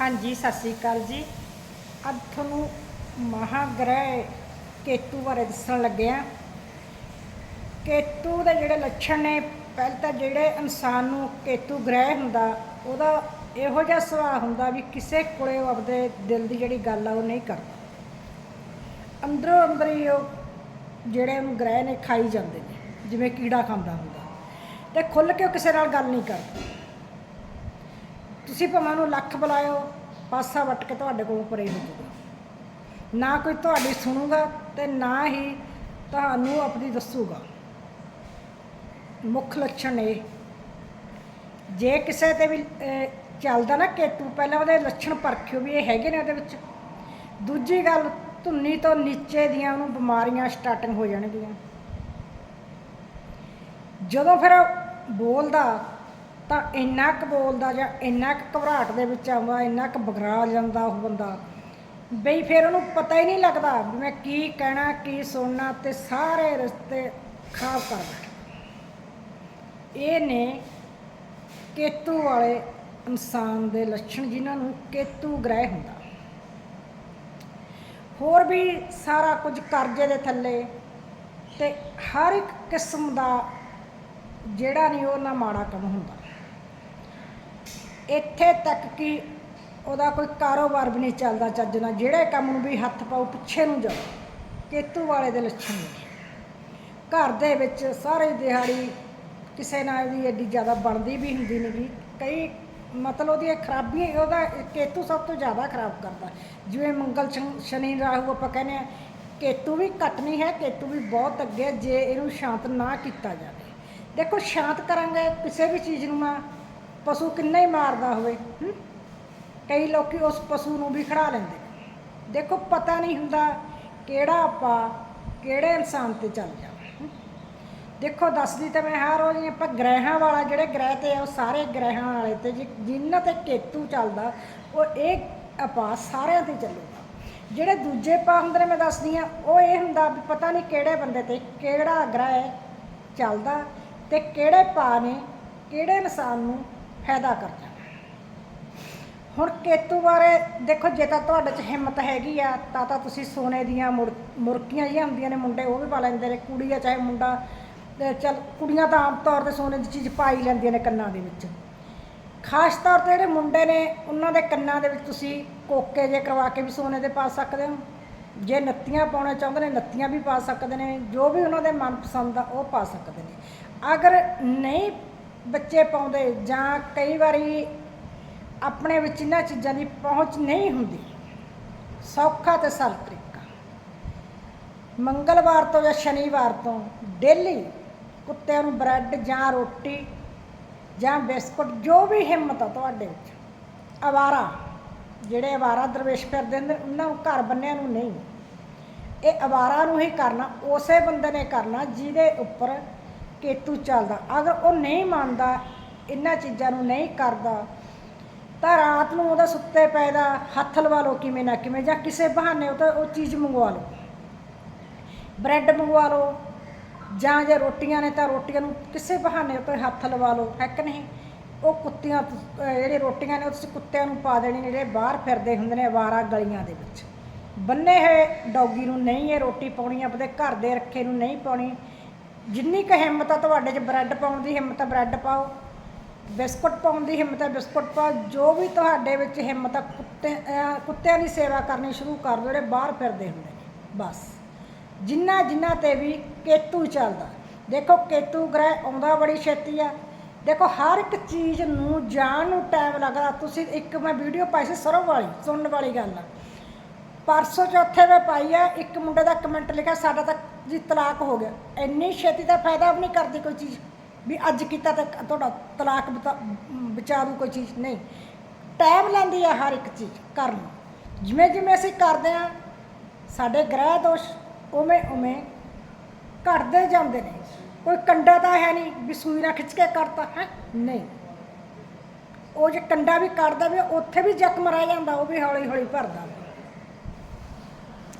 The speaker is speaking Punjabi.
ਹਾਂਜੀ, ਸਤਿ ਸ੍ਰੀ ਅਕਾਲ ਜੀ। ਅੱਜ ਤੁਹਾਨੂੰ ਮਹਾਗ੍ਰਹਿ ਕੇਤੂ ਬਾਰੇ ਦੱਸਣ ਲੱਗੇ ਆ ਕੇਤੂ ਦੇ ਜਿਹੜੇ ਲੱਛਣ ਨੇ, ਪਹਿਲ ਤਾਂ ਜਿਹੜੇ ਇਨਸਾਨ ਨੂੰ ਕੇਤੂ ਗ੍ਰਹਿ ਹੁੰਦਾ, ਉਹਦਾ ਇਹੋ ਜਿਹਾ ਸੁਭਾਅ ਹੁੰਦਾ ਵੀ ਕਿਸੇ ਕੋਲੇ ਉਹ ਆਪਦੇ ਦਿਲ ਦੀ ਜਿਹੜੀ ਗੱਲ ਆ, ਉਹ ਨਹੀਂ ਕਰਦਾ। ਅੰਦਰੋਂ ਅੰਦਰ ਹੀ ਉਹ ਜਿਹੜੇ ਉਹਨੂੰ ਗ੍ਰਹਿ ਨੇ ਖਾਈ ਜਾਂਦੇ ਨੇ, ਜਿਵੇਂ ਕੀੜਾ ਖਾਂਦਾ ਹੁੰਦਾ। ਤੇ ਖੁੱਲ ਕੇ ਉਹ ਕਿਸੇ ਨਾਲ ਗੱਲ ਨਹੀਂ ਕਰਦਾ। ਤੁਸੀਂ ਭਾਵੇਂ ਉਹਨੂੰ ਲੱਖ ਬੁਲਾਇਓ, ਪਾਸਾ ਵੱਟ ਕੇ ਤੁਹਾਡੇ ਕੋਲੋਂ ਪਰੇ ਹੋ ਜਾਊਗਾ। ਨਾ ਕੋਈ ਤੁਹਾਡੀ ਸੁਣੂਗਾ ਤੇ ਨਾ ਹੀ ਤੁਹਾਨੂੰ ਆਪਣੀ ਦੱਸੂਗਾ। ਮੁੱਖ ਲੱਛਣ ਇਹ। ਜੇ ਕਿਸੇ ਤੇ ਵੀ ਚੱਲਦਾ ਨਾ ਕੇਤੂ, ਪਹਿਲਾਂ ਉਹਦੇ ਲੱਛਣ ਪਰਖਿਓ ਵੀ ਇਹ ਹੈਗੇ ਨੇ ਉਹਦੇ ਵਿੱਚ। ਦੂਜੀ ਗੱਲ, ਧੁੰਨੀ ਤੋਂ ਨੀਚੇ ਦੀਆਂ ਉਹਨੂੰ ਬਿਮਾਰੀਆਂ ਸਟਾਰਟਿੰਗ ਹੋ ਜਾਣਗੀਆਂ। ਜਦੋਂ ਫਿਰ ਬੋਲਦਾ ਤਾਂ ਇੰਨਾ ਕੁ ਬੋਲਦਾ ਜਾਂ ਇੰਨਾ ਕੁ ਘਬਰਾਹਟ ਦੇ ਵਿੱਚ ਆਉਂਦਾ, ਇੰਨਾ ਕੁ ਬਗਰਾ ਜਾਂਦਾ ਉਹ ਬੰਦਾ। ਬਈ ਫਿਰ ਉਹਨੂੰ ਪਤਾ ਹੀ ਨਹੀਂ ਲੱਗਦਾ ਵੀ ਮੈਂ ਕੀ ਕਹਿਣਾ, ਕੀ ਸੁਣਨਾ ਤੇ ਸਾਰੇ ਰਸਤੇ ਖਰਾਬ ਕਰ ਬੈਠਦਾ ਇਹ ਨੇ ਕੇਤੂ ਵਾਲੇ ਇਨਸਾਨ ਦੇ ਲੱਛਣ ਜਿਨ੍ਹਾਂ ਨੂੰ ਕੇਤੂ ਗ੍ਰਹਿ ਹੁੰਦਾ। ਹੋਰ ਵੀ ਸਾਰਾ ਕੁਝ ਕਰਜ਼ੇ ਦੇ ਥੱਲੇ ਤੇ ਹਰ ਇੱਕ ਕਿਸਮ ਦਾ ਜਿਹੜਾ ਨਹੀਂ ਉਹ ਨਾ ਮਾੜਾ ਕੰਮ ਹੁੰਦਾ। ਇੱਥੇ ਤੱਕ ਕਿ ਉਹਦਾ ਕੋਈ ਕਾਰੋਬਾਰ ਵੀ ਨਹੀਂ ਚੱਲਦਾ ਚੱਜ ਨਾਲ ਜਿਹੜੇ ਕੰਮ ਨੂੰ ਵੀ ਹੱਥ ਪਾਉ ਪਿੱਛੇ ਨੂੰ ਜਾਓ ਕੇਤੂ ਵਾਲੇ ਦੇ ਲੱਛਣ ਨੇ। ਘਰ ਦੇ ਵਿੱਚ ਸਾਰੇ ਦਿਹਾੜੀ ਕਿਸੇ ਨਾਲ ਦੀ ਐਡੀ ਜ਼ਿਆਦਾ ਬਣਦੀ ਵੀ ਹੁੰਦੀ ਨਹੀਂ ਕਈ ਮਤਲਬ ਉਹਦੀਆਂ ਖਰਾਬੀਆਂ ਉਹਦਾ ਕੇਤੂ ਸਭ ਤੋਂ ਜ਼ਿਆਦਾ ਖਰਾਬ ਕਰਦਾ। ਜਿਵੇਂ ਮੰਗਲ ਸ਼ਨ- ਸ਼ਨੀ ਰਾਹੂ ਆਪਾਂ ਕਹਿੰਦੇ ਆ ਕੇਤੂ ਵੀ ਘੱਟ ਨਹੀਂ ਹੈ ਕੇਤੂ ਵੀ ਬਹੁਤ ਅੱਗੇ ਹੈ, ਜੇ ਇਹਨੂੰ ਸ਼ਾਂਤ ਨਾ ਕੀਤਾ ਜਾਵੇ। ਦੇਖੋ ਸ਼ਾਂਤ ਕਰਾਂਗੇ ਕਿਸੇ ਵੀ ਚੀਜ਼ ਨੂੰ ਨਾ ਪਸ਼ੂ ਕਿੰਨਾ ਹੀ ਮਾਰਦਾ ਹੋਵੇ ਹਮ? ਕਈ ਲੋਕੀ ਉਸ ਪਸ਼ੂ ਨੂੰ ਵੀ ਖੜਾ ਲੈਂਦੇ ਦੇਖੋ, ਪਤਾ ਨਹੀਂ ਹੁੰਦਾ ਕਿਹੜਾ ਆਪਾਂ ਕਿਹੜੇ ਇਨਸਾਨ ਤੇ ਚੱਲ ਜਾਵਾਂ ਦੇਖੋ, ਦੱਸਦੀ ਤਾਂ ਮੈਂ ਹਰ ਰੋਜ਼ ਹੀ, ਆਪਾਂ ਗ੍ਰਹਿਾਂ ਵਾਲਾ ਜਿਹੜੇ ਗ੍ਰਹਿ ਤੇ ਆ, ਉਹ ਸਾਰੇ ਗ੍ਰਹਿਾਂ ਵਾਲੇ ਤੇ ਜਿ- ਜਿਨ੍ਹਾਂ ਤੇ ਕੇਤੂ ਚੱਲਦਾ, ਉਹ ਇਹ ਆਪਾਂ ਸਾਰਿਆਂ ਤੇ ਚੱਲੂਗਾ। ਜਿਹੜੇ ਦੂਜੇ ਪਾ ਹੁੰਦੇ ਨੇ, ਮੈਂ ਦੱਸਦੀ ਆ ਉਹ ਇਹ ਹੁੰਦਾ ਵੀ ਪਤਾ ਨਹੀਂ ਕਿਹੜੇ ਬੰਦੇ ਤੇ ਕਿਹੜਾ ਗ੍ਰਹਿ ਚੱਲਦਾ ਤੇ ਕਿਹੜੇ ਪਾ ਨੇ, ਕਿਹੜੇ ਇਨਸਾਨ ਨੂੰ ਫਾਇਦਾ ਕਰਦਾ ਹੁਣ ਕੇਤੂ ਬਾਰੇ ਦੇਖੋ, ਜੇ ਤਾਂ ਤੁਹਾਡੇ 'ਚ ਹਿੰਮਤ ਹੈਗੀ ਆ, ਤਾਂ ਤਾਂ ਤੁਸੀਂ ਸੋਨੇ ਦੀਆਂ ਮੁਰ- ਮੁਰਕੀਆਂ ਜਿਹੀਆਂ ਹੁੰਦੀਆਂ ਨੇ ਮੁੰਡੇ, ਉਹ ਵੀ ਪਾ ਲੈਂਦੇ ਨੇ। ਕੁੜੀ ਆ ਚਾਹੇ ਮੁੰਡਾ ਤੇ ਚੱਲ, ਕੁੜੀਆਂ ਤਾਂ ਆਮ ਤੌਰ ਤੇ ਸੋਨੇ ਦੀ ਚੀਜ਼ ਪਾ ਹੀ ਲੈਂਦੀਆਂ ਨੇ ਕੰਨਾਂ ਦੇ ਵਿੱਚ। ਖਾਸ ਤੌਰ ਤੇ ਜਿਹੜੇ ਮੁੰਡੇ ਨੇ, ਉਹਨਾਂ ਦੇ ਕੰਨਾਂ ਦੇ ਵਿੱਚ ਤੁਸੀਂ ਕੋਕੇ ਜੇ ਕਰਵਾ ਕੇ ਵੀ ਸੋਨੇ ਦੇ ਪਾ ਸਕਦੇ ਹੋ। ਜੇ ਨੱਤੀਆਂ ਪਾਉਣਾ ਚਾਹੁੰਦੇ ਨੇ, ਨੱਤੀਆਂ ਵੀ ਪਾ ਸਕਦੇ ਨੇ। ਜੋ ਵੀ ਉਹਨਾਂ ਦੇ ਮਨਪਸੰਦ ਆ, ਉਹ ਪਾ ਸਕਦੇ ਨੇ। ਅਗਰ ਨਹੀਂ ਬੱਚੇ ਪਾਉਂਦੇ ਜਾਂ ਕਈ ਵਾਰੀ ਆਪਣੇ ਵਿੱਚ ਇਹਨਾਂ ਚੀਜ਼ਾਂ ਦੀ ਪਹੁੰਚ ਨਹੀਂ ਹੁੰਦੀ। ਸੌਖਾ ਤੇ ਸਰਲ ਤਰੀਕਾ। ਮੰਗਲਵਾਰ ਤੋਂ ਜਾਂ ਸ਼ਨੀਵਾਰ ਤੋਂ ਡੇਲੀ ਕੁੱਤਿਆਂ ਨੂੰ ਬ੍ਰੈਡ ਜਾਂ ਰੋਟੀ ਜਾਂ ਬਿਸਕੁਟ, ਜੋ ਵੀ ਹਿੰਮਤ ਆ ਤੁਹਾਡੇ ਵਿੱਚ, ਅਵਾਰਾ, ਜਿਹੜੇ ਅਵਾਰਾ ਦਰਵੇਸ਼ ਫਿਰਦੇ ਨੇ, ਉਹਨਾਂ ਨੂੰ ਘਰ ਬੰਨਿਆਂ ਨੂੰ ਨਹੀਂ। ਇਹ ਅਵਾਰਾ ਨੂੰ ਹੀ ਕਰਨਾ, ਉਸੇ ਬੰਦੇ ਨੇ ਕਰਨਾ ਜਿਹਦੇ ਉੱਪਰ ਕੇਤੂ ਚੱਲਦਾ। ਅਗਰ ਉਹ ਨਹੀਂ ਮੰਨਦਾ, ਇਹਨਾਂ ਚੀਜ਼ਾਂ ਨੂੰ ਨਹੀਂ ਕਰਦਾ, ਤਾਂ ਰਾਤ ਨੂੰ ਉਹਦਾ ਸੁੱਤੇ ਪਏ ਦਾ ਹੱਥ ਲਵਾ ਲਓ ਕਿਵੇਂ ਨਾ ਕਿਵੇਂ, ਜਾਂ ਕਿਸੇ ਬਹਾਨੇ ਉਹ ਤਾਂ ਉਹ ਚੀਜ਼ ਮੰਗਵਾ ਲਓ। ਬ੍ਰੈਡ ਮੰਗਵਾ ਲਓ, ਜਾਂ ਜੇ ਰੋਟੀਆਂ ਨੇ ਤਾਂ ਰੋਟੀਆਂ ਨੂੰ ਕਿਸੇ ਬਹਾਨੇ ਉੱਤੇ ਹੱਥ ਲਵਾ ਲਓ, ਹੈ ਕਿ ਨਹੀਂ? ਉਹ ਕੁੱਤਿਆਂ ਤੋਂ- ਜਿਹੜੇ ਰੋਟੀਆਂ ਨੇ ਉਹ ਤੁਸੀਂ ਕੁੱਤਿਆਂ ਨੂੰ ਪਾ ਦੇਣੀ ਜਿਹੜੇ ਬਾਹਰ ਫਿਰਦੇ ਹੁੰਦੇ ਨੇ ਆਵਾਰਾ ਗਲੀਆਂ ਦੇ ਵਿੱਚ। ਬੰਨੇ ਹੋਏ ਡੌਗੀ ਨੂੰ ਨਹੀਂ ਇਹ ਰੋਟੀ ਪਾਉਣੀ, ਆਪਣੇ ਘਰ ਦੇ ਰੱਖੇ ਨੂੰ ਨਹੀਂ ਪਾਉਣੀ ਜਿੰਨੀ ਕੁ ਹਿੰਮਤ ਆ ਤੁਹਾਡੇ 'ਚ ਬ੍ਰੈਡ ਪਾਉਣ ਦੀ, ਹਿੰਮਤ ਆ ਬ੍ਰੈਡ ਪਾਓ। ਬਿਸਕੁਟ ਪਾਉਣ ਦੀ ਹਿੰਮਤ ਹੈ ਬਿਸਕੁਟ ਪਾਓ। ਜੋ ਵੀ ਤੁਹਾਡੇ ਵਿੱਚ ਹਿੰਮਤ ਆ, ਕੁੱਤੇ, ਅਹ, ਕੁੱਤਿਆਂ ਦੀ ਸੇਵਾ ਕਰਨੀ ਸ਼ੁਰੂ ਕਰ ਦਿਓ, ਜਿਹੜੇ ਬਾਹਰ ਫਿਰਦੇ ਹੁੰਦੇ ਨੇ। ਬਸ। ਜਿੰਨਾ ਜਿੰਨਾ ਤੇ ਵੀ ਕੇਤੂ ਚੱਲਦਾ। ਦੇਖੋ, ਕੇਤੂ ਗ੍ਰਹਿ ਆਉਂਦਾ ਬੜੀ ਛੇਤੀ ਆ। ਦੇਖੋ, ਹਰ ਇੱਕ ਚੀਜ਼ ਨੂੰ ਜਾਣ ਨੂੰ ਟਾਈਮ ਲੱਗਦਾ। ਤੁਸੀਂ ਇੱਕ ਮੈਂ ਵੀਡੀਓ ਪਾਈ ਸੀ ਸਰਵ ਵਾਲੀ, ਸੁਣਨ ਵਾਲੀ ਗੱਲ ਆ। ਪਰਸੋਂ ਚੌਥੇ ਮੈਂ ਪਾਈ ਆ, ਇੱਕ ਮੁੰਡੇ ਦਾ ਕਮੈਂਟ ਲਿਖਿਆ, ਸਾਡਾ ਤਾਂ ਜੀ, ਤਲਾਕ ਹੋ ਗਿਆ। ਇੰਨੀ ਛੇਤੀ ਦਾ ਫਾਇਦਾ ਵੀ ਨਹੀਂ ਕਰਦੀ ਕੋਈ ਚੀਜ਼। ਵੀ ਅੱਜ ਕੀਤਾ ਤਾਂ ਤੁਹਾਡਾ ਤਲਾਕ ਬਤਾ- ਬਚਾ ਦੂ ਕੋਈ ਚੀਜ਼ ਨਹੀਂ। ਟਾਈਮ ਲੈਂਦੀ ਹੈ ਹਰ ਇੱਕ ਚੀਜ਼ ਕਰਨ ਨੂੰ। ਜਿਵੇਂ ਜਿਵੇਂ ਅਸੀਂ ਕਰਦੇ ਆ, ਸਾਡੇ ਗ੍ਰਹਿ ਦੋਸ਼ ਉਵੇਂ ਉਵੇਂ ਘਟਦੇ ਜਾਂਦੇ ਨੇ। ਕੋਈ ਕੰਡਾ ਤਾਂ ਹੈ ਨਹੀਂ ਵੀ ਸੂਈ ਨਾਲ ਖਿੱਚ ਕੇ ਕਰਤਾ, ਹੈ? ਨਹੀਂ। ਉਹ ਜੇ ਕੰਡਾ ਵੀ ਕੱਢਦਾ ਵੀ ਉੱਥੇ ਵੀ ਜ਼ਖਮ ਰਹਿ ਜਾਂਦਾ, ਉਹ ਵੀ ਹੌਲੀ ਹੌਲੀ ਭਰਦਾ ਵਾ।